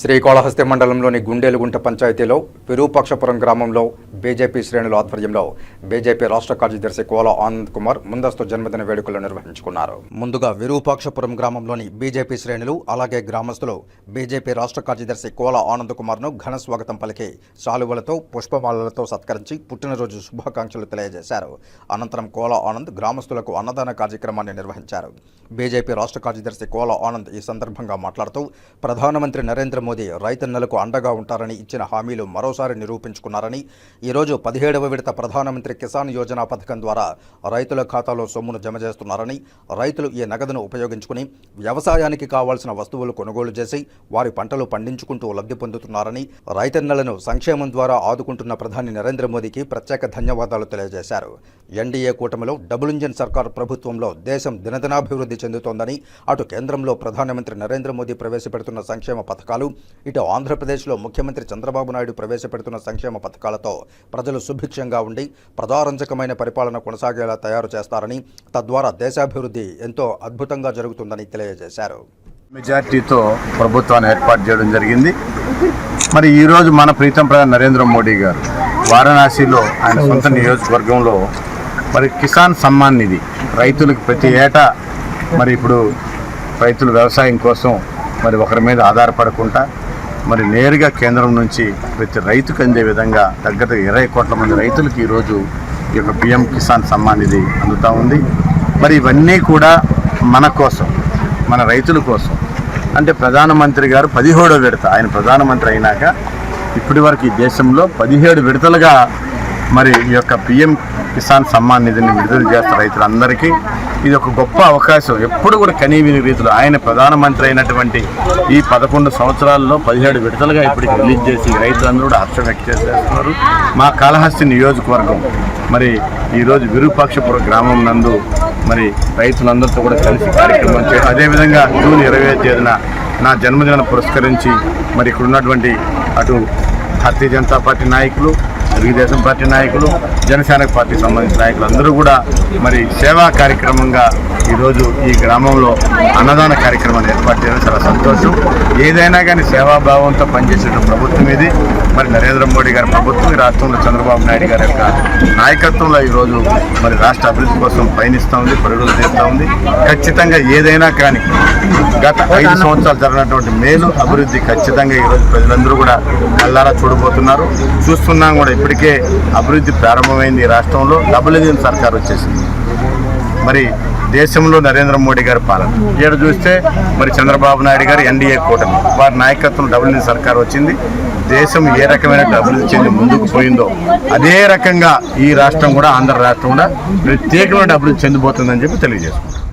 శ్రీకాళహస్తి మండలంలోని గుండేలుగుంట పంచాయతీలో విరూపాక్షపురం గ్రామంలో బీజేపీ శ్రేణుల ఆధ్వర్యంలో బీజేపీ రాష్ట్ర కార్యదర్శి కోల ఆనంద్ కుమార్ ముందస్తు జన్మదిన వేడుకలు నిర్వహించుకున్నారు. ముందుగా విరూపాక్షపురం గ్రామంలోని బీజేపీ శ్రేణులు అలాగే గ్రామస్తులు బీజేపీ రాష్ట్ర కార్యదర్శి కోల ఆనంద్ కుమార్ను ఘన స్వాగతం పలికి శాలువలతో పుష్పమాలలతో సత్కరించి పుట్టినరోజు శుభాకాంక్షలు తెలియజేశారు. అనంతరం కోల ఆనంద్ గ్రామస్తులకు అన్నదాన కార్యక్రమాన్ని నిర్వహించారు. బీజేపీ రాష్ట్ర కార్యదర్శి కోల ఆనంద్ ఈ సందర్భంగా మాట్లాడుతూ ప్రధానమంత్రి నరేంద్ర మోదీ రైతన్నలకు అండగా ఉంటారని ఇచ్చిన హామీలు మరోసారి నిరూపించుకున్నారని ఈరోజు పదిహేడవ విడత ప్రధానమంత్రి కిసాన్ యోజన పథకం ద్వారా రైతుల ఖాతాలో సొమ్మును జమ చేస్తున్నారని రైతులు ఈ నగదును ఉపయోగించుకుని వ్యవసాయానికి కావాల్సిన వస్తువులు కొనుగోలు చేసి వారి పంటలు పండించుకుంటూ లబ్ధి పొందుతున్నారని రైతన్నలను సంక్షేమం ద్వారా ఆదుకుంటున్న ప్రధాని నరేంద్ర మోదీకి ప్రత్యేక ధన్యవాదాలు తెలియజేశారు. ఎన్డీఏ కూటమిలో డబుల్ ఇంజిన్ సర్కార్ ప్రభుత్వంలో దేశం దినదినాభివృద్ధి చెందుతోందని అటు కేంద్రంలో ప్రధానమంత్రి నరేంద్ర మోదీ ప్రవేశపెడుతున్న సంక్షేమ పథకాలు ఇటు ఆంధ్రప్రదేశ్లో ముఖ్యమంత్రి చంద్రబాబు నాయుడు ప్రవేశపెడుతున్న సంక్షేమ పథకాలతో ప్రజలు సుభిక్షంగా ఉండి ప్రజారంజకమైన పరిపాలన కొనసాగేలా తయారు చేస్తారని తద్వారా దేశాభివృద్ధి ఎంతో అద్భుతంగా జరుగుతుందని తెలియజేశారు. మెజార్టీతో ప్రభుత్వాన్ని ఏర్పాటు చేయడం జరిగింది. మరి ఈరోజు మన ప్రీతం ప్రధాని నరేంద్ర మోడీ గారు వారణాసిలో ఆయన సొంత నియోజకవర్గంలో మరి కిసాన్ సమ్మాన్ నిధి రైతులకు ప్రతి ఏటా మరి ఇప్పుడు రైతులు వ్యవసాయం కోసం మరి ఒకరి మీద ఆధారపడకుండా మరి నేరుగా కేంద్రం నుంచి ప్రతి రైతుకు అందే విధంగా దగ్గర ఇరవై కోట్ల మంది రైతులకు ఈరోజు ఈ యొక్క పిఎం కిసాన్ సమ్మాన్ నిధి అందుతూ ఉంది. మరి ఇవన్నీ కూడా మన కోసం మన రైతుల కోసం. అంటే ప్రధానమంత్రి గారు పదిహేడో విడత ఆయన ప్రధానమంత్రి అయినాక ఇప్పటి వరకు ఈ దేశంలో పదిహేడు విడతలుగా మరి ఈ యొక్క పిఎం కిసాన్ సమ్మాన్ నిధిని విడుదల చేస్తారు రైతులందరికీ ఇది ఒక గొప్ప అవకాశం. ఎప్పుడు కూడా కనీవిని రీతిలో ఆయన ప్రధానమంత్రి అయినటువంటి ఈ పదకొండు సంవత్సరాల్లో పదిహేడు విడతలుగా ఇప్పటికి రిలీజ్ చేసి రైతులందరూ కూడా హర్షం వ్యక్తం చేస్తున్నారు. మా కాళహస్తి నియోజకవర్గం మరి ఈరోజు విరూపాక్షపురం గ్రామం నందు మరి రైతులందరితో కూడా కలిసి కార్యక్రమం చేయడం అదేవిధంగా జూన్ ఇరవై తేదీన నా జన్మదినం పురస్కరించి మరి ఇక్కడ ఉన్నటువంటి అటు భారతీయ జనతా పార్టీ నాయకులు తెలుగుదేశం పార్టీ నాయకులు జనసేన పార్టీకి సంబంధించిన నాయకులు అందరూ కూడా మరి సేవా కార్యక్రమంగా ఈరోజు ఈ గ్రామంలో అన్నదాన కార్యక్రమాన్ని ఏర్పాటు చేయడం చాలా సంతోషం. ఏదైనా కానీ సేవాభావంతో పనిచేసే ప్రభుత్వం ఇది. మరి నరేంద్ర మోడీ గారి ప్రభుత్వం ఈ రాష్ట్రంలో చంద్రబాబు నాయుడు గారి యొక్క నాయకత్వంలో ఈరోజు మరి రాష్ట్ర అభివృద్ధి కోసం పయనిస్తూ ఉంది పరుగులు తీస్తూ ఉంది. ఖచ్చితంగా ఏదైనా కానీ గత ఐదు సంవత్సరాలు జరిగినటువంటి మేలు అభివృద్ధి ఖచ్చితంగా ఈరోజు ప్రజలందరూ కూడా కల్లారా చూడబోతున్నారు. చూస్తున్నాం కూడా ఇప్పటికే అభివృద్ధి ప్రారంభమైంది ఈ రాష్ట్రంలో. డబుల్ ఇంజిన్ సర్కార్ వచ్చేసింది. మరి దేశంలో నరేంద్ర మోడీ గారి పాలన. ఇక్కడ చూస్తే మరి చంద్రబాబు నాయుడు గారు ఎన్డీఏ కూటమి. వారి నాయకత్వం డబుల్ ఇంజిన్ సర్కార్ వచ్చింది. దేశం ఏ రకమైన అభివృద్ధి చెంది ముందుకు పోయిందో అదే రకంగా ఈ రాష్ట్రం కూడా ఆంధ్ర రాష్ట్రం కూడా ప్రత్యేకమైన అభివృద్ధి చెందిపోతుందని చెప్పి తెలియజేసుకుంటాం